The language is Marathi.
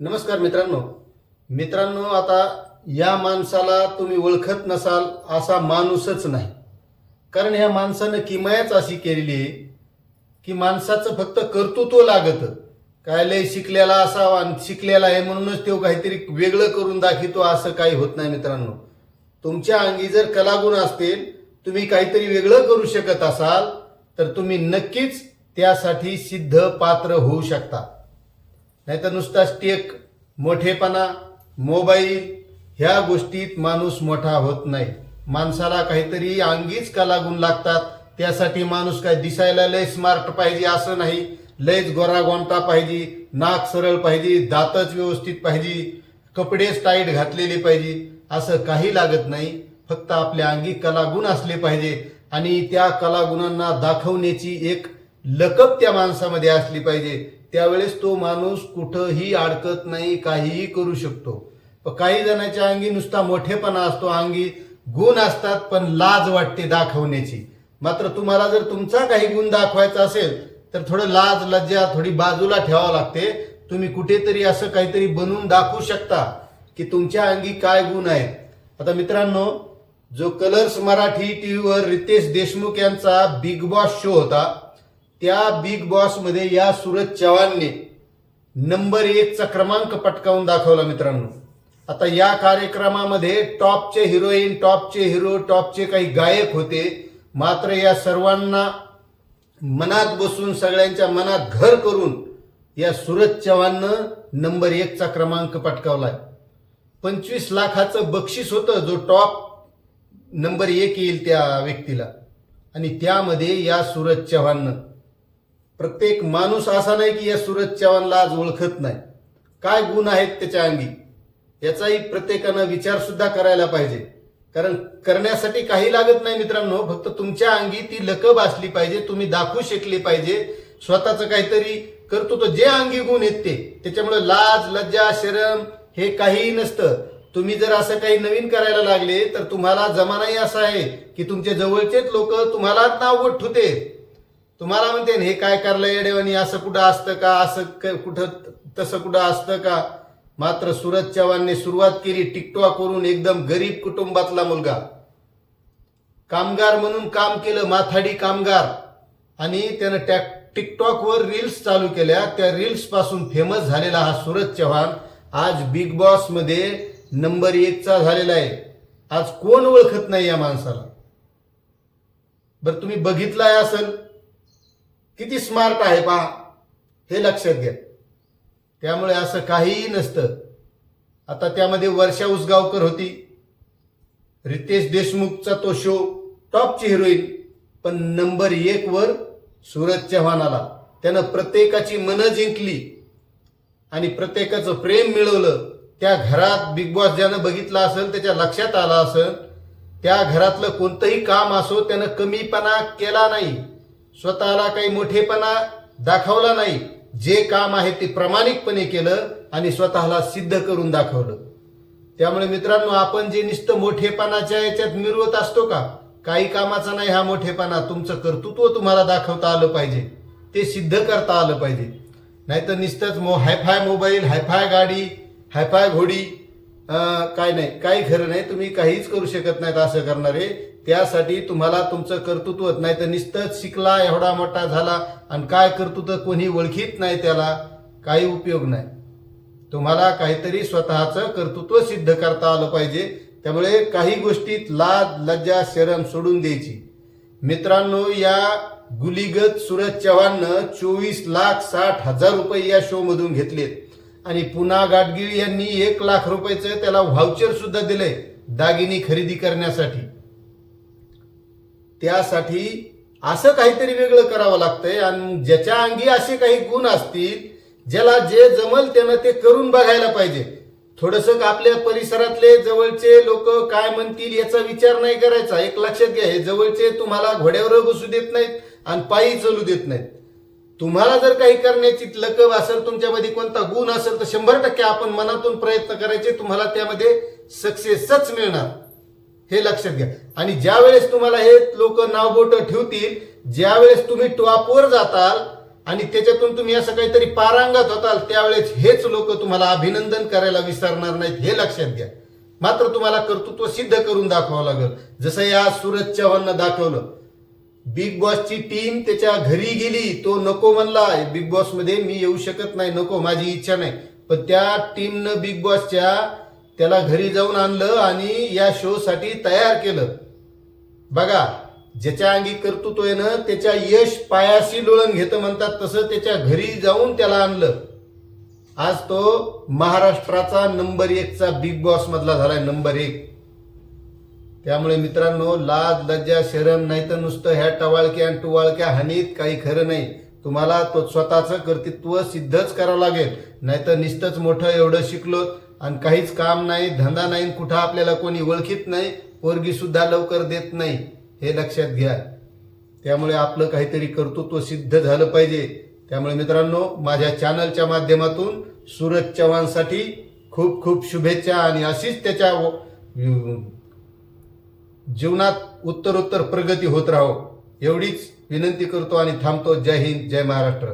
नमस्कार मित्रांनो. मित्रांनो आता या माणसाला तुम्ही ओळखत नसाल असा माणूसच नाही. कारण ह्या माणसानं किमयाच अशी केलेली आहे की माणसाचं फक्त कर्तृत्व लागतं. काय लय शिकलेला असावा आणि शिकलेला आहे म्हणूनच तो काहीतरी वेगळं करून दाखवतो असं काही होत नाही मित्रांनो. तुमच्या अंगी जर कलागुण असतील तुम्ही काहीतरी वेगळं करू शकत असाल तर तुम्ही नक्कीच त्यासाठी सिद्ध पात्र होऊ शकता. नाहीतर नुसता स्टेक मोठेपणा मोबाईल ह्या गोष्टीत माणूस मोठा होत नाही. माणसाला काहीतरी अंगीच कलागुण लागतात. त्यासाठी माणूस काय दिसायला लय स्मार्ट पाहिजे असं नाही. लयच गोरागोंटा पाहिजे नाक सरळ पाहिजे दातच व्यवस्थित पाहिजे कपडेच टाईट घातलेले पाहिजे असं काही लागत नाही. फक्त आपल्या अंगी कलागुण असले पाहिजे आणि त्या कलागुणांना दाखवण्याची एक लकब त्या माणसामध्ये असली पाहिजे. त्यावेळेस तो माणूस कुठंही अडकत नाही काहीही करू शकतो. काही जणांच्या अंगी नुसता मोठेपणा असतो अंगी गुण असतात पण लाज वाटते दाखवण्याची. मात्र तुम्हाला जर तुमचा काही गुण दाखवायचा असेल तर थोडं लाज लज्जा थोडी बाजूला ठेवावं लागते. तुम्ही कुठेतरी असं काहीतरी बनवून दाखवू शकता की तुमच्या अंगी काय गुण आहेत. आता मित्रांनो जो कलर्स मराठी टीव्हीवर रितेश देशमुख यांचा बिग बॉस शो होता त्या बिग बॉसमध्ये या सूरज चव्हाणने नंबर एकचा क्रमांक पटकावून दाखवला मित्रांनो. आता या कार्यक्रमामध्ये टॉपचे हिरोईन टॉपचे हिरो टॉपचे काही गायक होते. मात्र या सर्वांना मनात बसून सगळ्यांच्या मनात घर करून या सूरज चव्हाणनं नंबर एकचा क्रमांक पटकावलाय पंचवीस लाखाचं बक्षीस होतं जो टॉप नंबर एक येईल त्या व्यक्तीला. आणि त्यामध्ये या सूरज चव्हाणनं प्रत्येक माणूस असा नाही की या सूरज चव्हाणला आज ओळखत नाही. काय गुण आहेत त्याच्या अंगी? याचाही प्रत्येकानं विचार सुद्धा करायला पाहिजे. कारण करण्यासाठी काही लागत नाही मित्रांनो फक्त तुमच्या अंगी ती लकब असली पाहिजे तुम्ही दाखवू शकले पाहिजे. स्वतःचं काहीतरी करतो तो जे अंगी गुण येत ते. त्याच्यामुळे लाज लज्जा शरम हे काहीही नसतं. तुम्ही जर असं काही नवीन करायला लागले तर तुम्हाला जमानाही असा आहे की तुमचे जवळचेच लोक तुम्हाला नाव ठुते तुम्हाला म्हणते ना, हे काय करलं येडेवानी असं कुठं असतं का? असं क- कुठं तसं कुठं असतं का? मात्र सूरज चव्हाणने सुरुवात केली टिकटॉक करून एकदम गरीब कुटुंबातला मुलगा. कामगार म्हणून काम केलं माथाडी कामगार. आणि त्यानं टॅक टिकटॉकवर रील्स चालू केल्या. त्या रील्सपासून फेमस झालेला हा सूरज चव्हाण आज बिग बॉसमध्ये नंबर एकचा झालेला आहे. आज कोण ओळखत नाही या माणसाला? बरं तुम्ही बघितलाय असेल? किती स्मार्ट आहे पहा. हे लक्षात घ्या. त्यामुळे असं काहीही नसतं. आता त्यामध्ये वर्षा उसगावकर होती. रितेश देशमुखचा तो शो टॉपची हिरोईन पण नंबर एक वर सूरज चव्हाण आला. त्यानं प्रत्येकाची मनं जिंकली. आणि प्रत्येकाचं प्रेम मिळवलं. त्या घरात बिग बॉस ज्यानं बघितलं असेल त्याच्या लक्षात आलं असेल त्या घरातलं कोणतंही काम असो त्यानं कमीपणा केला नाही. स्वतःला काही मोठेपणा दाखवला नाही. जे काम आहे ते प्रामाणिकपणे केलं आणि स्वतःला सिद्ध करून दाखवलं. त्यामुळे मित्रांनो आपण जे नुसतं मोठेपणाच्या याच्यात मिरवत असतो का? काही कामाचा नाही हा मोठेपणा. तुमचं कर्तृत्व तुम्हाला दाखवता आलं पाहिजे. ते सिद्ध करता आलं पाहिजे. नाहीतर नुसतंच मो हायफाय मोबाईल हायफाय गाडी हायफाय घोडी काय नाही काही खरं नाही. तुम्ही काहीच करू शकत नाहीत असं करणारे. त्यासाठी तुम्हाला तुमचं कर्तृत्व नाही. तर निस्तच शिकला एवढा मोठा झाला. आणि काय कर्तृत्व कोणी ओळखीत नाही त्याला काही उपयोग नाही. तुम्हाला काहीतरी स्वतःचं कर्तृत्व सिद्ध करता आलं पाहिजे. त्यामुळे काही गोष्टीत लाज लज्जा शरम सोडून द्यायची. मित्रांनो या गुलीगत सुरज चव्हाणनं चोवीस लाख साठ हजार रुपये या शोमधून घेतलेत. आणि पुन्हा गाडगिळ यांनी एक लाख रुपयाचं त्याला व्हाउचर सुद्धा दिलंय दागिनी खरेदी करण्यासाठी. त्यासाठी असं काहीतरी वेगळं करावं लागतंय आणि ज्याच्या अंगी असे काही गुण असतील ज्याला जे जमल त्यानं ते करून बघायला पाहिजे. थोडस आपल्या परिसरातले जवळचे लोक काय म्हणतील याचा विचार नाही करायचा. एक लक्षात घ्या हे जवळचे तुम्हाला घोड्यावर बसू देत नाहीत आणि पायी चालू देत नाहीत. तुम्हाला जर काही करण्याची लकब असेल तुमच्यामध्ये कोणता गुण असेल तर शंभर टक्के आपण मनातून प्रयत्न करायचे तुम्हाला त्यामध्ये सक्सेसच मिळणार. हे लक्षात घ्या. आणि ज्या वेळेस तुम्हाला हे लोक नावबोट ठेवतील ज्या वेळेस तुम्ही टॉपवर जाताल आणि त्याच्यातून तुम्ही असं काहीतरी पारांगत होताल त्यावेळेस हेच लोक तुम्हाला अभिनंदन करायला विसरणार नाहीत. हे लक्षात घ्या. मात्र तुम्हाला कर्तृत्व सिद्ध करून दाखवावं लागेल. जसं या सूरज चव्हाणनं दाखवलं बिग बॉसची टीम त्याच्या घरी गेली तो नको म्हणला बिग बॉसमध्ये मी येऊ शकत नाही नको माझी इच्छा नाही. पण त्या टीमनं बिग बॉसच्या त्याला घरी जाऊन आणलं आणि या शो साठी तयार केलं. बघा ज्याच्या अंगी कर्तृत्व आहे ना त्याच्या यश पायाशी लोळण घेतं म्हणतात तसं त्याच्या घरी जाऊन त्याला आणलं. आज तो महाराष्ट्राचा नंबर एकचा बिग बॉस मधला झालाय नंबर एक. त्यामुळे मित्रांनो लाज लज्जा शरम नाही तर नुसतं ह्या टवाळक्या आणि टुवाळक्या हानीत काही खरं नाही. तुम्हाला तो स्वतःचं कर्तृत्व सिद्धच करावं लागेल. नाहीतर नुसतंच मोठं एवढं शिकलो आणि काहीच काम नाही धंदा नाही कुठं आपल्याला कोणी ओळखीत नाही पोरगी सुद्धा लवकर देत नाही हे लक्षात घ्या. त्यामुळे आपलं काहीतरी कर्तृत्व सिद्ध झालं पाहिजे. त्यामुळे मित्रांनो माझ्या चॅनलच्या माध्यमातून सूरज चव्हाणसाठी खूप खूप शुभेच्छा आणि अशीच त्याच्या जीवनात उत्तरोत्तर प्रगती होत राहो. एवढीच विनंती करतो आणि थांबतो. जय हिंद जय महाराष्ट्र.